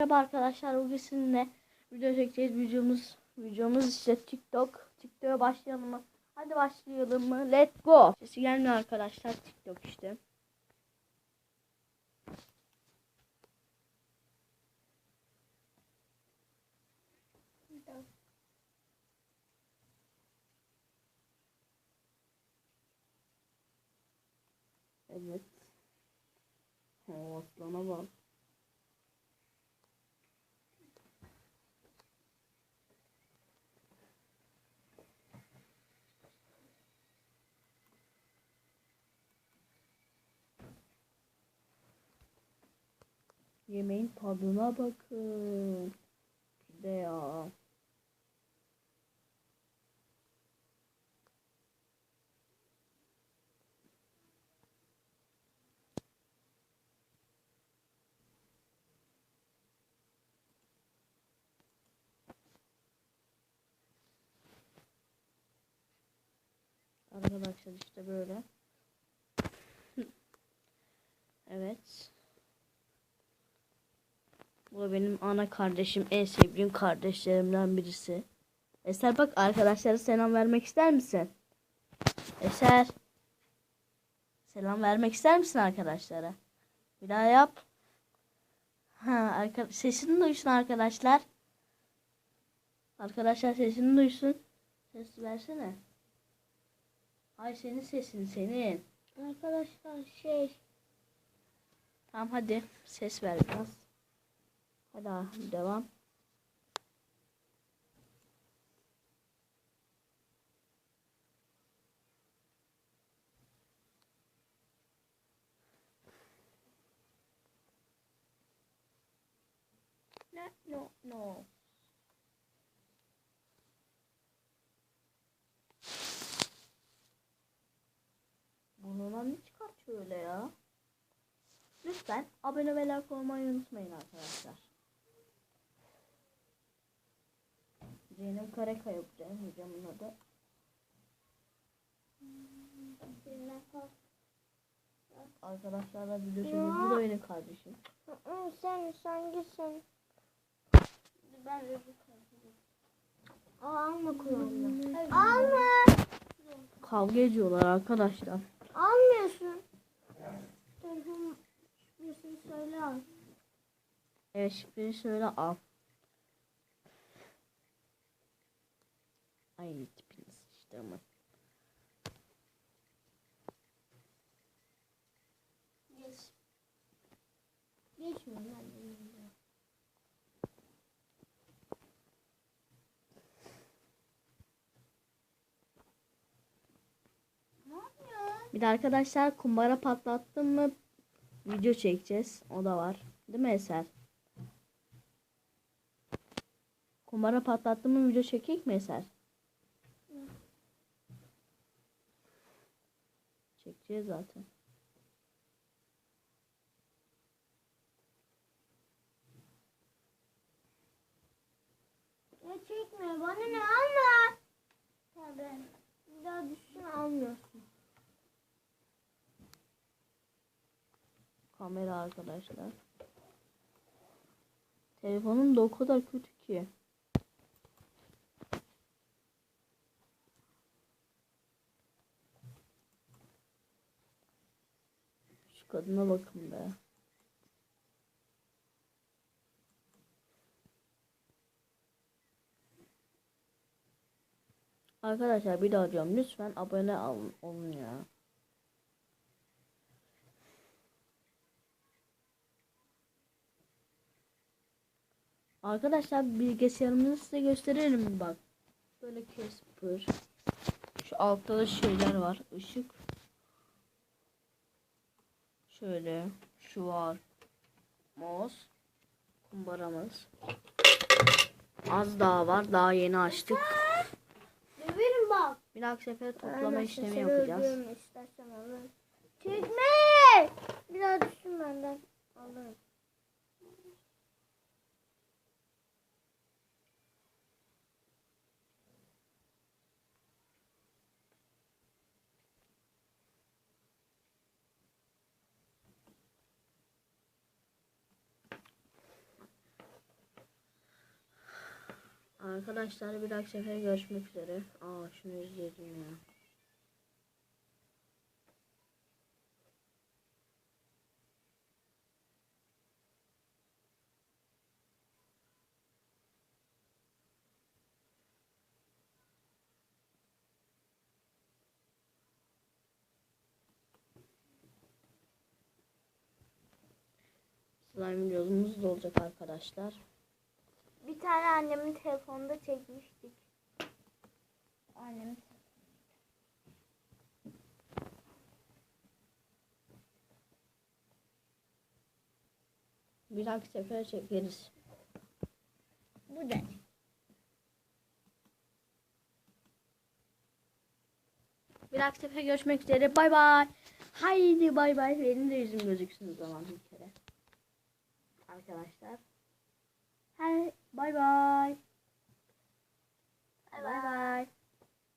Merhaba arkadaşlar bugün sizinle video çekeceğiz videomuz videomuz işte TikTok TikTok'a başlayalım mı? Hadi başlayalım mı? Let's go. Sesi gelmiyor arkadaşlar TikTok işte. Evet. O aslana bak. Yemeğin tadına bakın. Bir de ya. Arkadaşlar işte böyle. evet. Bu da ana kardeşim, en sevdiğim kardeşlerimden birisi. Eser bak arkadaşlara selam vermek ister misin? Eser. Selam vermek ister misin arkadaşlara? Bir daha yap. Ha, arka sesini duysun arkadaşlar. Arkadaşlar sesini duysun. Ses versene. Ay senin sesin senin. Arkadaşlar şey Tamam hadi ses ver biraz. Hadi abi, devam. no no no. Burnundan ne çıkartıyor öyle ya? Lütfen abone ve like olmayı unutmayın arkadaşlar. Zeynep Karakaya da hocamın adı. Arkadaşlarla biliyorsunuz bu da benim kardeşim. Sen sen git sen. Ben öbür alma kulağını. Alma. Kavga ediyorlar arkadaşlar. Almıyorsun. Telefon şifresini söyle al. Evet şifreyi söyle al. Ay tipiniz işte ama. Geç. Geçmiyorum ben de. yürüyorum. Ne yapıyorsun? Bir de arkadaşlar kumbara patlattım mı video çekeceğiz. O da var. Değil mi Eser? Kumbara patlattım mı video çekecek mi Eser? Çekeceğiz zaten. Ya çekme bana ne alma. Tabii. Bir daha düşsün almıyorsun. Kamera arkadaşlar. Telefonum da o kadar kötü ki. Şu kadına bakın be. Arkadaşlar bir daha diyorum lütfen abone olun, olun ya. Arkadaşlar bilgisayarımızı size gösterelim bak. Böyle Casper. Şu altta da şeyler var. Işık. Şöyle. Şu var. Mouse. Kumbaramız. Az daha var. Daha yeni açtık. Döverim bak. Bir dahaki sefer toplama işlemi yapacağız. Çekme. Bir daha düşsün benden. Alırım. Arkadaşlar bir dahaki sefer görüşmek üzere. Aa şunu izleyelim ya. Slime videomuz da olacak arkadaşlar. Tane annemin telefonunda çekmiştik. Annem Bir dahaki sefer çekeriz. bu da. Bir dahaki sefer görüşmek üzere. Bay bay. Haydi bay bay. Benim de yüzüm gözüksün o zaman bir kere. Arkadaşlar. Hi, bye. Bye bye. bye. bye.